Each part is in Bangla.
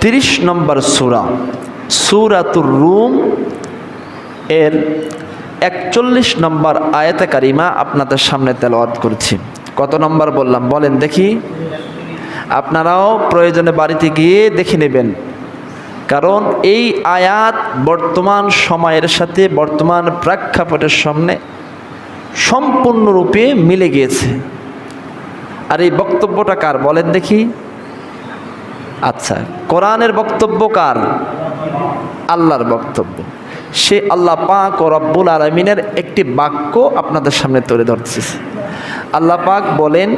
তিরিশ নম্বর সুরা, সুরাতুর রুম এর একচল্লিশ নম্বর আয়াতে কারিমা আপনাদের সামনে তেলাওয়াত করছি। কত নম্বর বললাম? বলেন দেখি। আপনারাও প্রয়োজনে বাড়িতে গিয়ে দেখে নেবেন। কারণ এই আয়াত বর্তমান সময়ের সাথে বর্তমান প্রেক্ষাপটের সামনে সম্পূর্ণরূপে মিলে গিয়েছে। আর এই বক্তব্যটা কার? বলেন দেখি। আচ্ছা কোরআনের বক্তব্য কার? আল্লাহর বক্তব্য। সে আল্লাহ পাক ও রব্বুল আলমিনের একটি বাক্য আপনাদের সামনে তুলে ধরছে আল্লাহ পাক বলেন,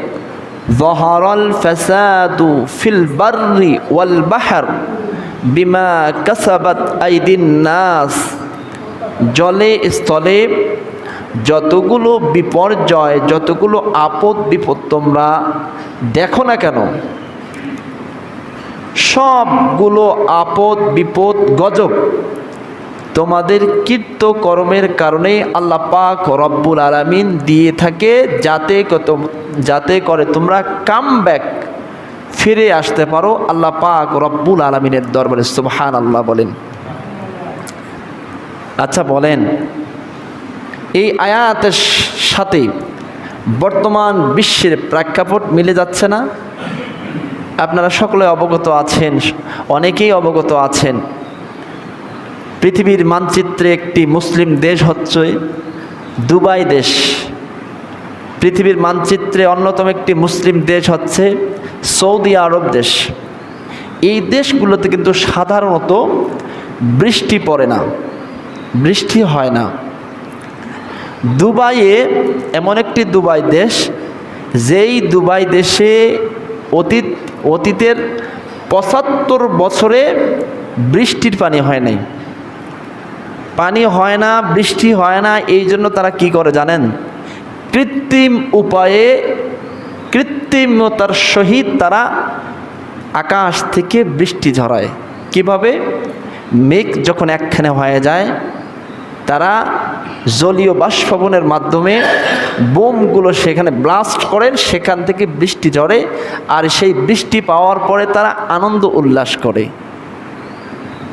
জহরল ফেসাদু ফিল বার্রি ওয়াল বাহার বিমা কাসাবাত আইদিন নাস। জলে, স্থলে যতগুলো বিপর্যয়, যতগুলো আপদ বিপদ তোমরা দেখো না কেন সবগুলো আপদ, বিপদ, গজব তোমাদের কীর্ত কর্মের কারণে আল্লাহ পাক রব্বুল আলামিন দিয়ে থাকে যাতে যাতে করে তোমরা কাম ব্যাক ফিরে আসতে পারো। আল্লাহ পাক রব্বুল আলমিনের দরবারে সুবহান আল্লাহ বলেন। আচ্ছা বলেন, এই আয়াতের সাথে বর্তমান বিশ্বের প্রেক্ষাপট মিলে যাচ্ছে না? আপনারা সকলে অবগত আছেন, অনেকেই অবগত আছেন। পৃথিবীর মানচিত্রে একটি মুসলিম দেশ হচ্ছে দুবাই দেশ। পৃথিবীর মানচিত্রে অন্যতম একটি মুসলিম দেশ হচ্ছে সৌদি আরব দেশ। এই দেশগুলোতে কিন্তু সাধারণত বৃষ্টি পড়ে না, বৃষ্টি হয় না। দুবাইয়ে এমন একটি দুবাই দেশ, যেই দুবাই দেশে অতীত, অতীতের পঁচাত্তর বছরে বৃষ্টির পানি হয় নাই। পানি হয় না, বৃষ্টি হয় না, এই জন্য তারা কি করে জানেন? কৃত্রিম উপায়ে কৃত্রিমতার সহিত তারা আকাশ থেকে বৃষ্টি ঝরায়। কীভাবে? মেঘ যখন একখানে হয়ে যায়, তারা জলীয় বাষ্পবনের মাধ্যমে বোমগুলো সেখানে ব্লাস্ট করেন, সেখান থেকে বৃষ্টি ঝরে, আর সেই বৃষ্টি পাওয়ার পরে তারা আনন্দ উল্লাস করে।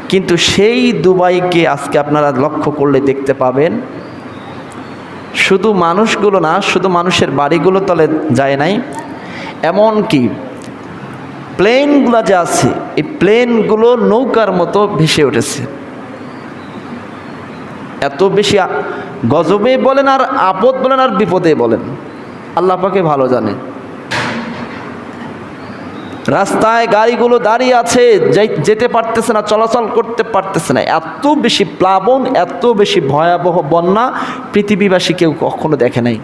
কিন্তু সেই দুবাইকে আজকে আপনারা লক্ষ্য করলে দেখতে পাবেন, শুধু মানুষগুলো না, শুধু মানুষের বাড়িগুলো তলে যায় নাই এমন কি প্লেনগুলো যে আছে, এই প্লেনগুলো নৌকার মতো ভেসে উঠেছে। এত বেশি গজবে বলেন আর আপদ বলেন আর বিপদে বলেন। আল্লাহ পাকে ভালো জানে। রাস্তায় গাড়িগুলো দাঁড়িয়ে আছে যেতে পারতেছে না, চলাচল করতে পারতেছে না। এত বেশি প্লাবন, এত বেশি ভয়াবহ বন্যা পৃথিবীবাসী কেউ কখনো দেখে নাই।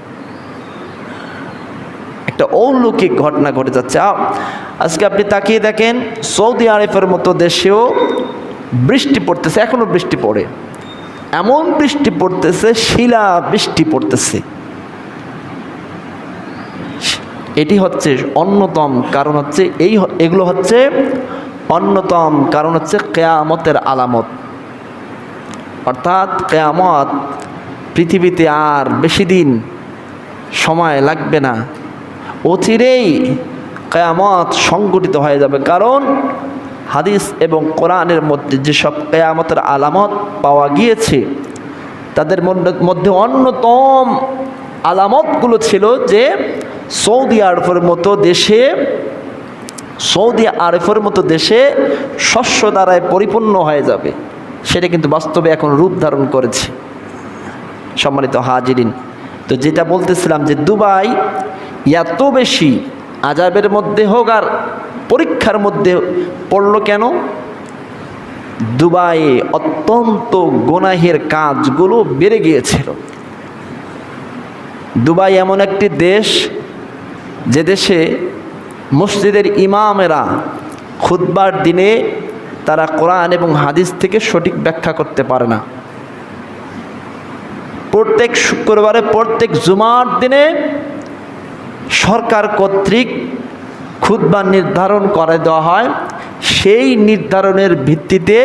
একটা অলৌকিক ঘটনা ঘটে যাচ্ছে। আজকে আপনি তাকিয়ে দেখেন, সৌদি আরবের মতো দেশেও বৃষ্টি পড়তেছে এখনও বৃষ্টি পড়ে। এমন বৃষ্টি পড়তেছে, শিলা বৃষ্টি পড়তেছে। এটি হচ্ছে অন্যতম কারণ হচ্ছে এই এগুলো হচ্ছে অন্যতম কারণ হচ্ছে কেয়ামতের আলামত। অর্থাৎ কেয়ামত পৃথিবীতে আর বেশি দিন সময় লাগবে না। অচিরেই কেয়ামত সংগঠিত হয়ে যাবে। কারণ হাদিস এবং কোরআনের মধ্যে যেসব কেয়ামতের আলামত পাওয়া গিয়েছে, তাদের মধ্যে- অন্যতম আলামতগুলো ছিল যে সৌদি আরবের মতো দেশে, সৌদি আরবের মতো দেশে শস্য দ্বারায় পরিপূর্ণ হয়ে যাবে। সেটা কিন্তু বাস্তবে এখন রূপ ধারণ করেছে। সম্মানিত হাজিরিন, তো যেটা বলতেছিলাম যে দুবাই এত বেশি আজাবের মধ্যে হোক আর পরীক্ষার মধ্যে পড়ল কেন? দুবাইয়ে অত্যন্ত গোনাহের কাজগুলো বেড়ে গিয়েছিল। দুবাই এমন একটি দেশ যে দেশে মসজিদের ইমামেরা খুতবার দিনে তারা কোরআন এবং হাদিস থেকে সঠিক ব্যাখ্যা করতে পারে না। প্রত্যেক শুক্রবারে, প্রত্যেক জুমার দিনে সরকার কর্তৃক খুতবা নির্ধারণ করে দেওয়া হয়। সেই নির্ধারণের ভিত্তিতে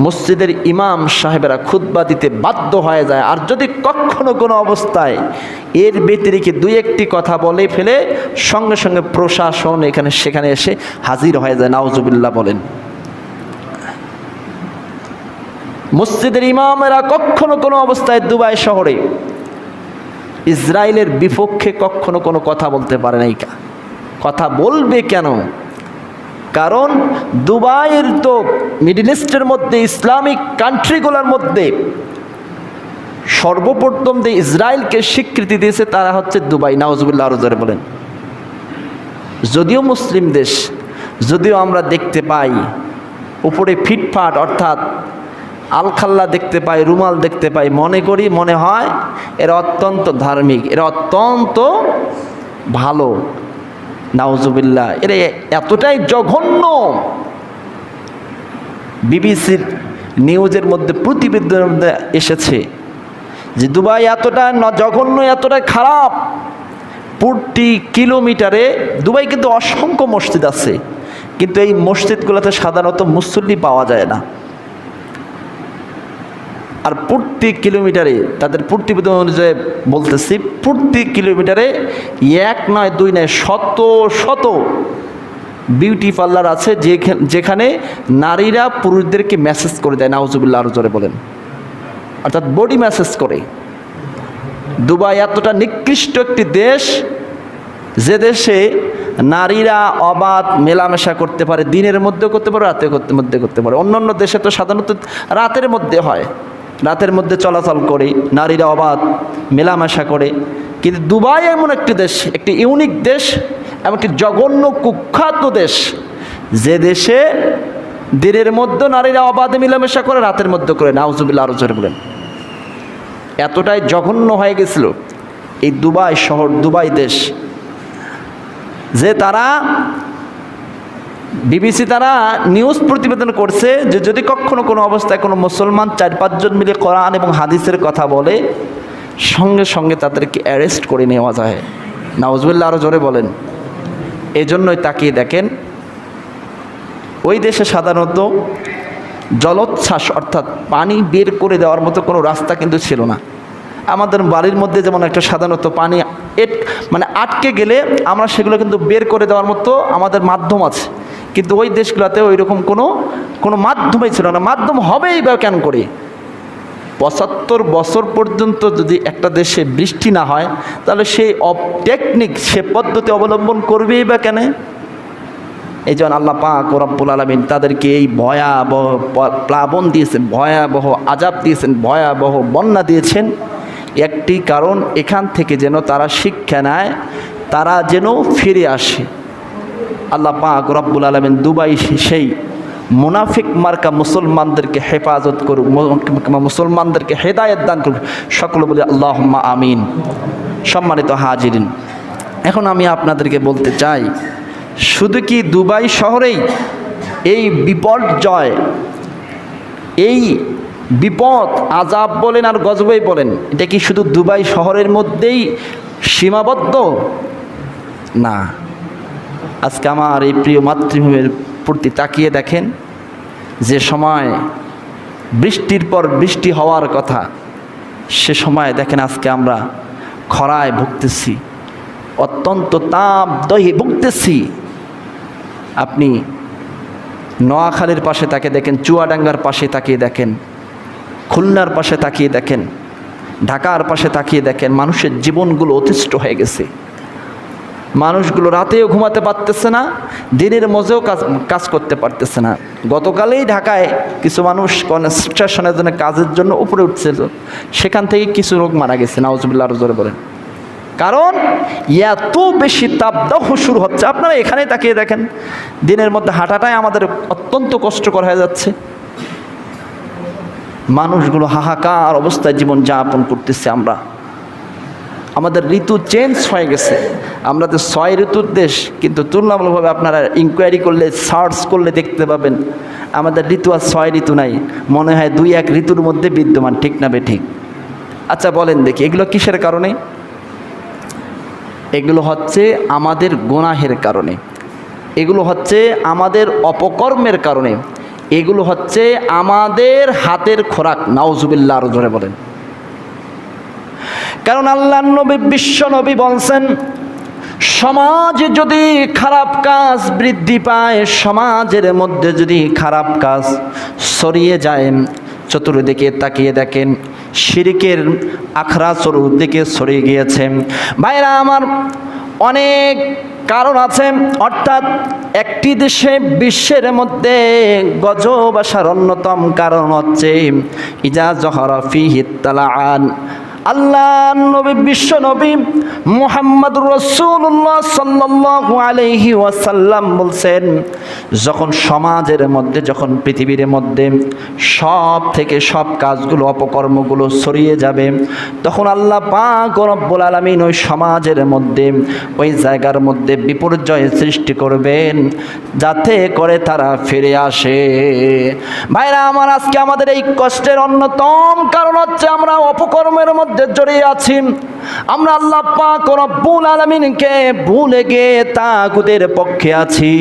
মসজিদের ইমাম সাহেবেরা খুতবা দিতে বাধ্য হয়ে যায়। আর যদি কখনো কোনো অবস্থায় এর ব্যতিরিকে দুই একটি কথা বলে ফেলে, সঙ্গে সঙ্গে প্রশাসন এখানে সেখানে এসে হাজির হয়ে যায়। নাউজুবিল্লাহ বলেন। মসজিদের ইমামেরা কখনো কোনো অবস্থায় দুবাই শহরে ইসরায়েলের বিপক্ষে কখনো কোনো কথা বলতে পারে নাই। কথা বলবে কেন? কারণ দুবাইয়ের তো মিডিল ইস্টের মধ্যে, ইসলামিক কান্ট্রিগুলোর মধ্যে সর্বপ্রথম যে ইসরায়েলকে স্বীকৃতি দিয়েছে, তারা হচ্ছে দুবাই। নাওজবুল্লাহ আরজারে বলেন। যদিও মুসলিম দেশ, যদিও আমরা দেখতে পাই উপরে ফিটফাট, অর্থাৎ আলখাল্লা দেখতে পাই, রুমাল দেখতে পাই, মনে করি মনে হয় এরা অত্যন্ত ধার্মিক, এরা অত্যন্ত ভালো। নাউজুবিল্লাহ, এরা এতটাই জঘন্য। বিবিসির নিউজের মধ্যে, প্রতিবেদনের মধ্যে এসেছে যে দুবাই এতটা জঘন্য এতটা খারাপ। প্রতি কিলোমিটারে দুবাই কিন্তু অসংখ্য মসজিদ আছে, কিন্তু এই মসজিদগুলোতে সাধারণত মুসল্লি পাওয়া যায় না। আর প্রতি কিলোমিটারে তাদের প্রতিবেদন অনুযায়ী বলতেছি, প্রতি কিলোমিটারে এক নয়, দুই নয়, শত শত বিউটি পার্লার আছে যেখানে নারীরা পুরুষদেরকে মেসেজ করে দেয় নাউজুবিল্লা আরও জোরে বলেন। অর্থাৎ বডি মেসেজ করে। দুবাই এতটা নিকৃষ্ট একটি দেশ, যে দেশে নারীরা অবাধ মেলামেশা করতে পারে, দিনের মধ্যে করতে পারে রাতের মধ্যে করতে পারে। অন্য অন্য দেশে তো সাধারণত রাতের মধ্যে হয়। রাতের মধ্যে চলাচল করে, নারীরা অবাধ, মেলামেশা করে। কিন্তু দুবাই এমন একটি দেশ, একটি ইউনিক দেশ এমন একটি জঘন্য কুখ্যাত দেশ। যে দেশে দিনের মধ্যে নারীরা অবাধে মেলামেশা করে, রাতের মধ্যে করে। নাউজুবিল্লা আরও জোরে বলেন। এতটাই জঘন্য হয়ে গেছিল এই দুবাই শহর, দুবাই দেশ। যে তারা বিবিসি তারা নিউজ প্রতিবেদন করছে যে যদি কখনো কোনো অবস্থায় কোনো মুসলমান চার, পাঁচজন মিলে কোরআন এবং হাদিসের কথা বলে, সঙ্গে সঙ্গে তাদেরকে অ্যারেস্ট করে নেওয়া যায়। নাওজবুল্লাহ আরও জোরে বলেন। এজন্যই তাকিয়ে দেখেন, ওই দেশে সাধারণত জলোচ্ছ্বাস অর্থাৎ পানি বের করে দেওয়ার মতো কোনো রাস্তা কিন্তু ছিল না। আমাদের বাড়ির মধ্যে যেমন একটা সাধারণত পানি এট মানে আটকে গেলে আমরা সেগুলো কিন্তু বের করে দেওয়ার মতো আমাদের মাধ্যম আছে। কিন্তু ওই দেশগুলোতে ওই রকম কোনো কোনো মাধ্যমই ছিল না। মাধ্যম হবেই বা কেন করে? পঁচাত্তর বছর পর্যন্ত যদি একটা দেশে বৃষ্টি না হয়, তাহলে সেই টেকনিক সে পদ্ধতি অবলম্বন করবেই বা কেন? এই জন্য আল্লাহ ও রব্বুল আলমিন তাদেরকে এই ভয়াবহ প- প্লাবন দিয়েছেন, ভয়াবহ আজাব দিয়েছেন, ভয়াবহ বন্যা দিয়েছেন। একটি কারণ এখান থেকে যেন তারা শিক্ষা নেয়, তারা যেন ফিরে আসে। আল্লাহ পাক রব্বুল আলমিন দুবাই সেই মুনাফিক মার্কা মুসলমানদেরকে হেফাজত করুক মুসলমানদেরকে হেদায়ত দান করুক। সকল বলে আল্লাহ আমিন। সম্মানিত হাজিরিন, এখন আমি আপনাদেরকে বলতে চাই, শুধু কি দুবাই শহরেই এই বিপর্যয় এই বিপদ আজাব বলেন আর গজবই বলেন, এটা কি শুধু দুবাই শহরের মধ্যেই সীমাবদ্ধ? না। আজকে আমার এই প্রিয় মাতৃভূমির প্রতি তাকিয়ে দেখেন যে সময় বৃষ্টির পর বৃষ্টি হওয়ার কথা, সে সময় দেখেন আজকে আমরা খরায় ভুগতেছি, অত্যন্ত তাপ দহে ভুগতেছি। আপনি নোয়াখালীর পাশে তাকে দেখেন, চুয়াডাঙ্গার পাশে তাকিয়ে দেখেন, খুলনার পাশে তাকিয়ে দেখেন, ঢাকার পাশে তাকিয়ে দেখেন, মানুষের জীবনগুলো অতিষ্ঠ হয়ে গেছে। মানুষগুলো রাতেও ঘুমাতে পারতেছে না, দিনের মজেও কাজ কাজ করতে পারতেছে না। গতকালেই ঢাকায় কিছু মানুষ কনস্ট্রাকশনের জন্য কাজের জন্য উপরে উঠছিল, সেখান থেকে কিছু রোগ মারা গেছে নাউজবিল্লা আরও জোরে বলেন। কারণ এত বেশি তাপদাহ শুরু হচ্ছে, আপনারা এখানেই তাকিয়ে দেখেন, দিনের মধ্যে হাঁটাটাই আমাদের অত্যন্ত কষ্টকর হয়ে যাচ্ছে। মানুষগুলো হাহাকার অবস্থায় জীবন যাপন করতেছে আমরা। আমাদের ঋতু চেঞ্জ হয়ে গেছে। আমরা তো ছয় ঋতুর দেশ, কিন্তু তুলনামূলকভাবে আপনারা ইনকোয়ারি করলে সার্চ করলে দেখতে পাবেন, আমাদের ঋতু আর ছয় ঋতু নাই। মনে হয় দুই এক ঋতুর মধ্যে বিদ্যমান, ঠিক না বে ঠিক আচ্ছা বলেন দেখি, এগুলো কিসের কারণে? এগুলো হচ্ছে আমাদের গোনাহের কারণে। এগুলো হচ্ছে আমাদের অপকর্মের কারণে। এগুলো হচ্ছে আমাদের হাতের খোরাক নাওজুবিল্লা আরও ধরে বলেন। কারণ আল্লাহ নবী, বিশ্ব নবী বলছেন, সমাজে যদি খারাপ কাজ বৃদ্ধি পায়, সমাজের মধ্যে যদি খারাপ কাজ সরিয়ে যায়, চতুর্দিকে তাকিয়ে দেখেন, শিরিকের আখড়া চতুর্দিকে সরিয়ে গিয়েছে। ভাইরা, আমার অনেক কারণ আছে, অর্থাৎ একটি দেশে বিশ্বের মধ্যে গজব আসার অন্যতম কারণ হচ্ছে, ইজা জহরা ফি হিত্তালাআন আল্লাহ নবী, বিশ্ব নবী মুহাম্মদ রসুল্লাহ সাল্লাল্লাহু আলাইহি ওয়াসাল্লাম বলছেন, যখন সমাজের মধ্যে, যখন পৃথিবীর মধ্যে সব থেকে সব কাজগুলো, অপকর্মগুলো ছড়িয়ে যাবে, তখন আল্লাহ পাক রব্বুল আলামিন ওই সমাজের মধ্যে, ওই জায়গার মধ্যে বিপর্যয় সৃষ্টি করবেন, যাতে করে তারা ফিরে আসে। ভাইরা, আমার আজকে আমাদের এই কষ্টের অন্যতম কারণ হচ্ছে আমরা অপকর্মের মধ্যে জড়িয়ে আছি। আমরা আল্লাহ পাক রব্বুল আলামিনকে ভুলে গিয়ে তাগুদের পক্ষে আছি।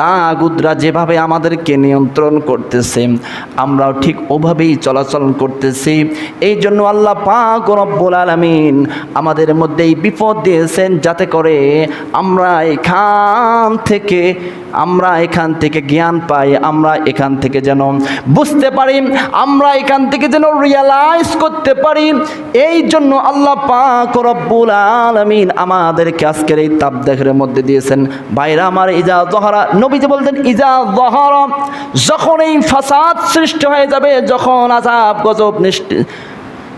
তাগুদরা যেভাবে আমাদেরকে নিয়ন্ত্রণ করতেছে, আমরাও ঠিক ওভাবেই চলাচল করতেছি। এই জন্য আল্লাহ পাক রব্বুল আলামিন আমাদের মধ্যে এই বিপদ দিয়েছেন যাতে করে আমরা এখান থেকে, আমরা এখান থেকে জ্ঞান পাই, আমরা এখান থেকে যেন বুঝতে পারি, আমরা এখান থেকে যেন রিয়ালাইজ করতে পারি। এই জন্য আল্লাহ পাক রব্বুল আলামিন আমাদেরকে আজকের এই তাবদেহের মধ্যে দিয়েছেন। বাইরা আমার ইজা জহরা নবীজি বলতেন ইজা জহরা যখন এই ফাসাদ সৃষ্টি হয়ে যাবে যখন আজাব গজব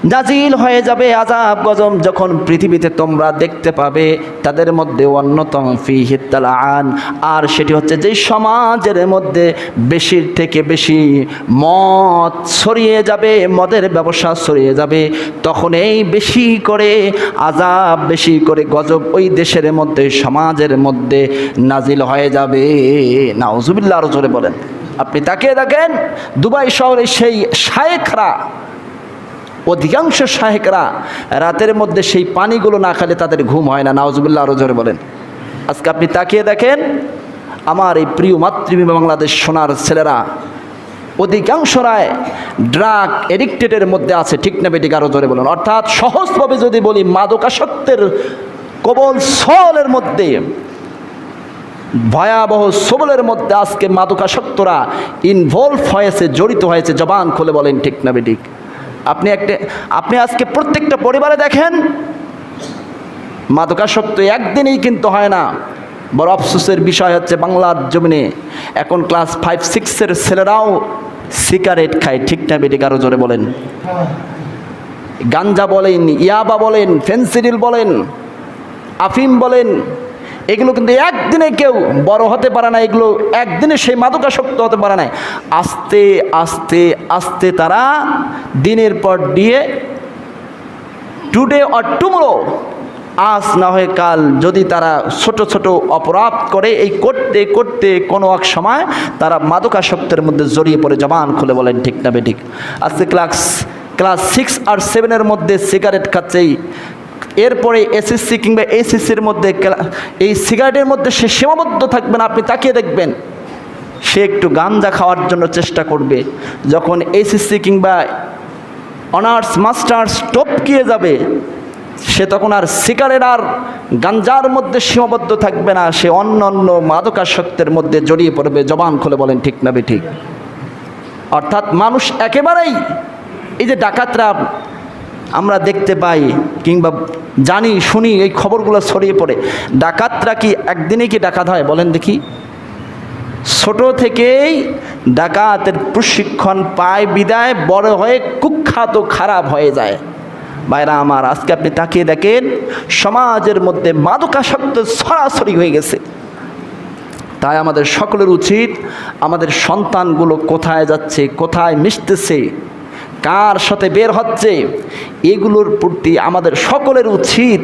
নাজিল হয়ে যাবে আজাব গজম যখন পৃথিবীতে তোমরা দেখতে পাবে, তাদের মধ্যে অন্যতম ফি হিত্তালান আর সেটি হচ্ছে যে সমাজের মধ্যে বেশির থেকে বেশি মদ ছড়িয়ে যাবে, মদের ব্যবসা ছড়িয়ে যাবে। তখন এই বেশি করে আজাব বেশি করে গজব ওই দেশের মধ্যে, সমাজের মধ্যে নাজিল হয়ে যাবে। নাউজুবিল্লাহ আরও জোরে বলেন। আপনি তাকিয়ে দেখেন, দুবাই শহরে সেই শায়েখরা অধিকাংশ শাহেকরা রাতের মধ্যে সেই পানিগুলো না খেলে তাদের ঘুম হয় না। নাওজুবিল্লাহ আরও জোরে বলেন। আজকে আপনি তাকিয়ে দেখেন, আমার এই প্রিয় মাতৃভূমি বাংলাদেশ সোনার ছেলেরা অধিকাংশরাই ড্রাগ এডিক্টেডের মধ্যে আছে, ঠিক না বেটিক আরও জোরে বলেন। অর্থাৎ সহজভাবে যদি বলি, মাদকাসক্তের কবল সলের মধ্যে, ভয়াবহ সবলের মধ্যে আজকে মাদকাসক্তরা ইনভলভ হয়েছে, জড়িত হয়েছে, জবান খুলে বলেন, ঠিক না বেটিক আপনি একটা, আপনি আজকে প্রত্যেকটা পরিবারে দেখেন, মাদকাসক্ত একদিনেই কিন্তু হয় না। বড় আফসোসের বিষয় হচ্ছে বাংলার জমিনে এখন ক্লাস ফাইভ সিক্সের ছেলেরাও সিগারেট খায়, ঠিক না বেটি, কারও জোরে বলেন। গাঞ্জা বলেন, ইয়াবা বলেন ফেন্সিডিল বলেন, আফিম বলেন এগুলো কিন্তু একদিনে কেউ বড় হতে পারে না, এগুলো একদিনে সেই মাদকাসক্ত হতে পারে না আস্তে আস্তে আস্তে তারা দিনের পর দিয়ে টুডে অর টুমরো আজ না হয়ে কাল যদি তারা ছোট ছোট অপরাধ করে, এই করতে করতে কোনো এক সময় তারা মাদকাসক্তের মধ্যে জড়িয়ে পড়ে, জবান খুলে বলেন, ঠিক না বেঠিক আজকে ক্লাস ক্লাস সিক্স আর সেভেনের মধ্যে সিগারেট খাচ্ছেই এরপরে এসএসসি কিংবা এসএসসির মধ্যে এই সিগারেটের মধ্যে সে সীমাবদ্ধ থাকবে না, আপনি তাকিয়ে দেখবেন। সে একটু গাঞ্জা খাওয়ার জন্য চেষ্টা করবে। যখন এসএসসি কিংবা অনার্স, মাস্টার্স টপকিয়ে যাবে, সে তখন আর সিগারেট আর গাঞ্জার মধ্যে সীমাবদ্ধ থাকবে না। সে অন্য অন্য মাদকাসক্তের মধ্যে জড়িয়ে পড়বে। জবান খুলে বলেন, ঠিক না ঠিক। অর্থাৎ মানুষ একেবারেই, এই যে ডাকাতরা, আমরা দেখতে পাই কিংবা জানি, শুনি, এই খবরগুলো ছড়িয়ে পড়ে। ডাকাতরা কি একদিনে কি ডাকাত হয় বলেন দেখি। ছোট থেকেই ডাকাতের প্রশিক্ষণ পায়, বিদায়, বড় হয়ে কুখ্যাত, খারাপ হয়ে যায়। বাইরা আমার, আজকে আপনি তাকিয়ে দেখেন, সমাজের মধ্যে মাদকাসক্ত সরাসরি হয়ে গেছে। তাই আমাদের সকলের উচিত আমাদের সন্তানগুলো কোথায় যাচ্ছে, কোথায় মিশতেছে কার সাথে বের হচ্ছে? এগুলোর প্রতি আমাদের সকলের উচিত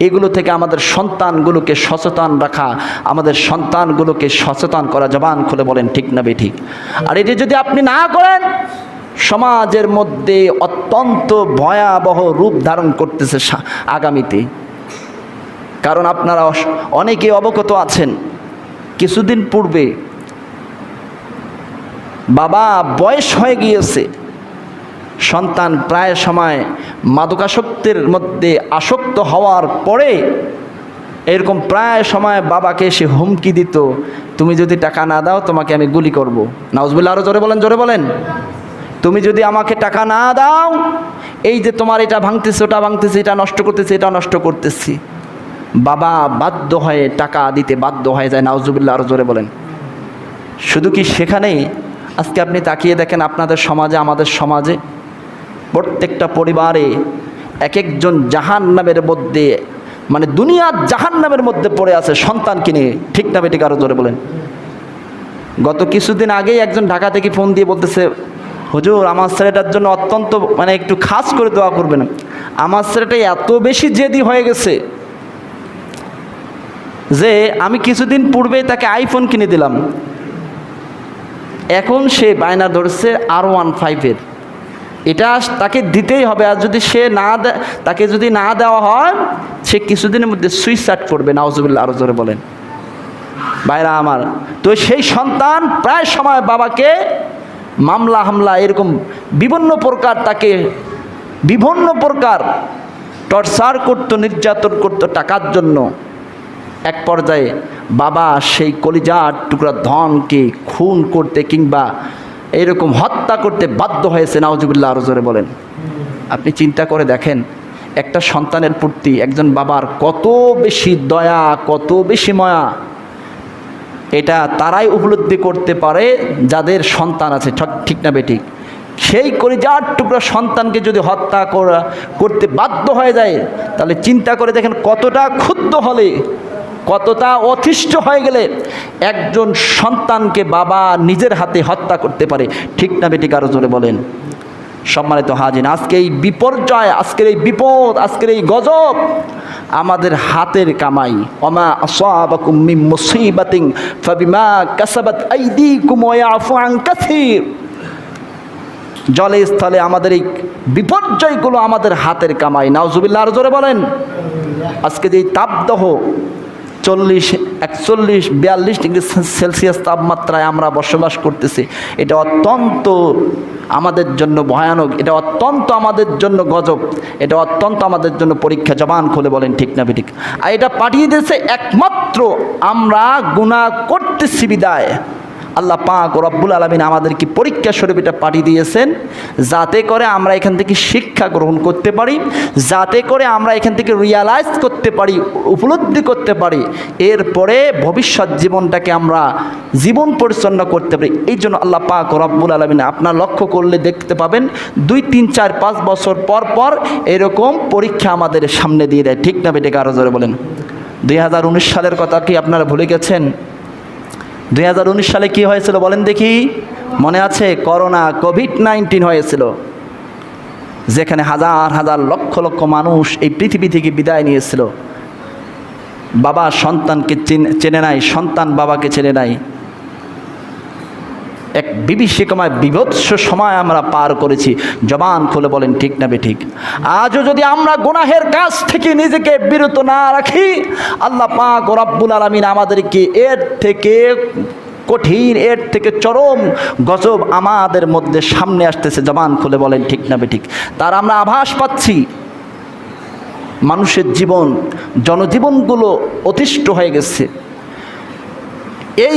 এগুলো থেকে আমাদের সন্তানগুলোকে সচেতন রাখা, আমাদের সন্তানগুলোকে সচেতন করা। জবান খুলে বলেন, ঠিক না বেঠিক? আর এটি যদি আপনি না করেন, সমাজের মধ্যে অত্যন্ত ভয়াবহ রূপ ধারণ করতেছে আগামীতে। কারণ আপনারা অনেকে অবগত আছেন, কিছুদিন পূর্বে বাবা বয়স হয়ে গিয়েছে। সন্তান প্রায় সময় মাদকাসক্তের মধ্যে আসক্ত হওয়ার পরে এরকম প্রায় সময় বাবাকে এসে হুমকি দিত, তুমি যদি টাকা না দাও, তোমাকে আমি গুলি করব। নাউজবুল্লা আরও জোরে বলেন জোরে বলেন। তুমি যদি আমাকে টাকা না দাও, এই যে তোমার এটা ভাঙতেছে, ওটা ভাঙতেছে, এটা নষ্ট করতেছে, এটা নষ্ট করতেছি। বাবা বাধ্য হয়ে টাকা দিতে বাধ্য হয়ে যায় নাউজুবিল্লা আরও জোরে বলেন। শুধু কি সেখানেই? আজকে আপনি তাকিয়ে দেখেন আপনাদের সমাজে, আমাদের সমাজে প্রত্যেকটা পরিবারে এক একজন জাহান নামের মধ্যে মানে দুনিয়ার জাহান নামের মধ্যে পড়ে আছে সন্তানকে নিয়ে। ঠিক না বেটিকে আরও জোরে বলেন। গত কিছুদিন আগেই একজন ঢাকা থেকে ফোন দিয়ে বলতেছে, হুজুর, আমার ছেলেটার জন্য অত্যন্ত মানে একটু খাস করে দোয়া করবেন। আমার ছেলেটা এত বেশি জেদি হয়ে গেছে যে আমি কিছুদিন পূর্বেই তাকে আইফোন কিনে দিলাম। এখন সে বায়না ধরছে আর ওয়ান ফাইভের এটা তাকে দিতেই হবে। আর যদি সে না তাকে যদি না দেওয়া হয়, সে কিছুদিনের মধ্যে সুইসাইড করবে নাওজুবিল্লা আরও জোরে বলেন। বাইরা আমার, তো সেই সন্তান প্রায় সময় বাবাকে মামলা হামলা এরকম বিভিন্ন প্রকার তাকে, বিভিন্ন প্রকার টর্চার করতো, নির্যাতন করতো টাকার জন্য। এক পর্যায়ে বাবা সেই কলিজার টুকরা ধনকে খুন করতে কিংবা এরকম হত্যা করতে বাধ্য হয়েছে নাওজুবিল্লা আরও জোরে বলেন। আপনি চিন্তা করে দেখেন, একটা সন্তানের প্রতি একজন বাবার কত বেশি দয়া, কত বেশি ময়া, এটা তারাই উপলব্ধি করতে পারে যাদের সন্তান আছে ঠিক- না বেঠিক? সেই করে কলিজার টুকরা সন্তানকে যদি হত্যা করা, করতে বাধ্য হয়ে যায়, তাহলে চিন্তা করে দেখেন কতটা ক্ষুব্ধ হলে কতটা অতিষ্ঠ হয়ে গেলে একজন সন্তানকে বাবা নিজের হাতে হত্যা করতে পারে। ঠিক না বেটিক আরও জোরে বলেন। সম্মানিত হাজিন আজকে এই বিপর্যয়, আজকের এই বিপদ, আজকের এই গজব আমাদের হাতের কামাই। অমা আসাবাকুম জলে স্থলে আমাদের এই বিপর্যয়গুলো আমাদের হাতের কামাই। নাউজুবিল্লাহ, আরও জোরে বলেন। আজকে যে তাপদাহ চল্লিশ একচল্লিশ, বিয়াল্লিশ ডিগ্রি সেলসিয়াস তাপমাত্রায় আমরা বসবাস করতেছি। এটা অত্যন্ত আমাদের জন্য ভয়ানক, এটা অত্যন্ত আমাদের জন্য গজব, এটা অত্যন্ত আমাদের জন্য পরীক্ষা জবান খুলে বলেন ঠিক না বিঠিক। আর এটা পাঠিয়ে দিয়েছে একমাত্র আমরা গুণা করতেছি বিদায়। আল্লাহ পাক রব্বুল আলমিন আমাদেরকে পরীক্ষা স্বরূপ এটা পাঠিয়ে দিয়েছেন। যাতে করে আমরা এখান থেকে শিক্ষা গ্রহণ করতে পারি, যাতে করে আমরা এখান থেকে রিয়ালাইজ করতে পারি, উপলব্ধি করতে পারি। এরপরে ভবিষ্যৎ জীবনটাকে আমরা জীবন পরিচ্ছন্ন করতে পারি। এই জন্য আল্লাহ পাক রব্বুল আলমিন আপনার লক্ষ্য করলে দেখতে পাবেন, দুই, তিন, চার, পাঁচ বছর পর পর এরকম পরীক্ষা আমাদের সামনে দিয়ে দেয়। ঠিক না বেটেকে আরও জোরে বলেন। দুই হাজার উনিশ সালের কথা কি আপনারা ভুলে গেছেন? দু হাজার উনিশ সালে কি হয়েছিল বলেন দেখি। মনে আছে করোনা কোভিড নাইন্টিন হয়েছিল, যেখানে হাজার হাজার লক্ষ লক্ষ মানুষ এই পৃথিবী থেকে বিদায় নিয়েছিল। বাবা সন্তানকে চেন- নাই, সন্তান বাবাকে চেনে নাই। বিভীষিকময় বিভৎস সময় আমরা পার করেছি। জবান খুলে বলেন, ঠিক না ঠিক। আজও যদি আমরা গুনাহের কাছ থেকে নিজেকে বিরত না রাখি, আল্লাহ পাক রব্বুল আলমিন আমাদেরকে এর থেকে কঠিন, এর থেকে চরম গজব আমাদের মধ্যে সামনে আসতেছে। জবান খুলে বলেন, ঠিক না ঠিক। তার আমরা আভাস পাচ্ছি। মানুষের জীবন, জনজীবনগুলো অতিষ্ঠ হয়ে গেছে। এই